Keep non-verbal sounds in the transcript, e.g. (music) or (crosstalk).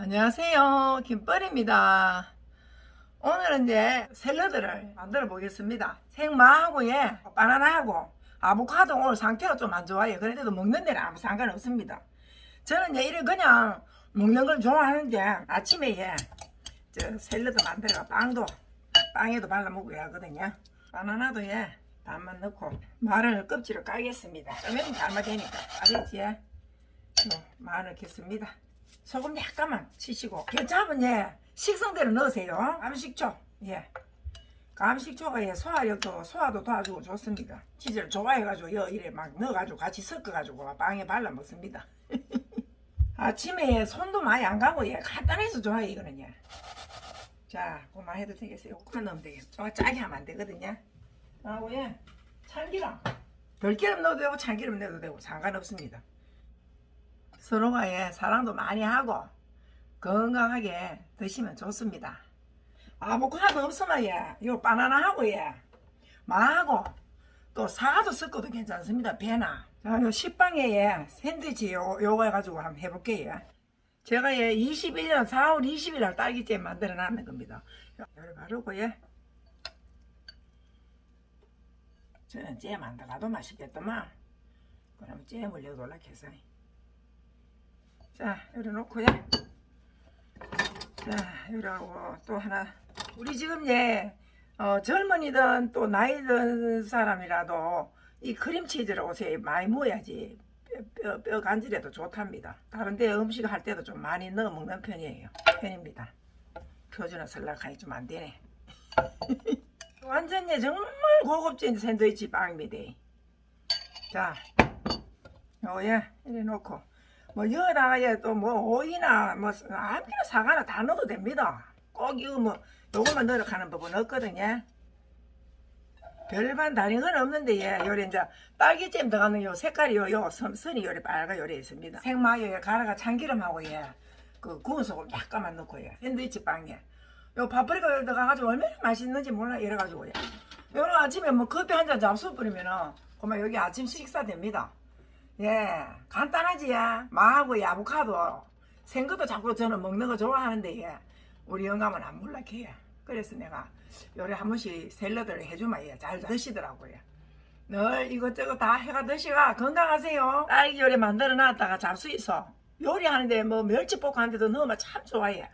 안녕하세요. 김뻘입니다. 오늘은 이제 샐러드를 만들어 보겠습니다. 생마하고 예, 바나나하고 아보카도 오늘 상태가 좀 안 좋아요. 그런데도 먹는 데는 아무 상관없습니다. 저는 예, 이래 그냥 먹는 걸 좋아하는데 아침에 예, 저 샐러드 만들어가 빵도 빵에도 발라 먹어야 하거든요. 바나나도 예, 반만 넣고 마늘 껍질을 까겠습니다. 쩌면 삶아 되니까 알겠지? 예? 요, 마늘 넣겠습니다. 소금 약간만 치시고 케찹은 예 식성대로 넣으세요. 감식초 예. 감식초가 예 소화력도 소화도 도와주고 좋습니다. 치즈를 좋아해가지고 여 이래 막 넣어가지고 같이 섞어가지고 빵에 발라 먹습니다. (laughs) 아침에 예, 손도 많이 안 가고 예 간단해서 좋아요 이거는 예 자 그만 해도 되겠어요? 그만 넣으면 되겠어 좀 짜게 하면 안 되거든요. 하고 예. 참기름. 들기름 넣어도 되고 참기름 넣어도 되고 상관없습니다 서로가 예, 사랑도 많이 하고 건강하게 드시면 좋습니다. 아보카도 없으면 예, 요 바나나하고 예, 마하고 또 사과도 섞어도 괜찮습니다. 배나. 자, 요 식빵에 예, 샌드위치 요, 요거 해가지고 한번 해볼게요. 제가 예, 21년 4월 20일 날 딸기잼 만들어 놨는 겁니다. 요래 바르고 예. 저는 잼 안 들어가도 맛있겠더만. 그럼 잼을 여기 올라해서 자, 여기 놓고요. 자, 여기하고 또 하나. 우리 지금 예, 어, 젊은이든 또 나이 든 사람이라도 이 크림치즈를 옷에 많이 먹어야지 뼈, 뼈, 뼈 간질에도 좋답니다. 다른 데 음식 할 때도 좀 많이 넣어 먹는 편이에요. 편입니다. 표준은 설락하니 좀 안 되네. (laughs) 완전 예, 정말 고급진 샌드위치 빵입니다. 자, 요예, 이래 놓고. 뭐 여나에 또 뭐 오이나 뭐 아무나 사과나 다 넣어도 됩니다. 꼭 이거 뭐 요것만 가는 법은 없거든요. 별반 다른 건 없는데 예, 요래 이제 딸기잼 들어가는 요 색깔이 요, 요 선, 선이 요래 빨가 요래 있습니다. 생마요에 가라가 참기름하고 예, 그 구운 소금 약간만 넣고 예, 샌드위치 빵에 요 파프리카 들어가가지고 얼마나 맛있는지 몰라 이래가지고 예. 요런 아침에 뭐 커피 한 잔 잡수 뿌리면은 그만 여기 아침 식사 됩니다. 예, 간단하지, 예. 마하고 예, 아보카도. 생것도 자꾸 저는 먹는 거 좋아하는데, 예. 우리 영감은 안 몰락해요. 그래서 내가 요래 한 번씩 샐러드를 해주면 예, 잘 드시더라고요. 늘 이것저것 다 해가 드시가 건강하세요. 딸기 요리 만들어 놨다가 잡수 있어. 요리하는데 뭐 멸치볶음 하는데도 넣으면 참 좋아해.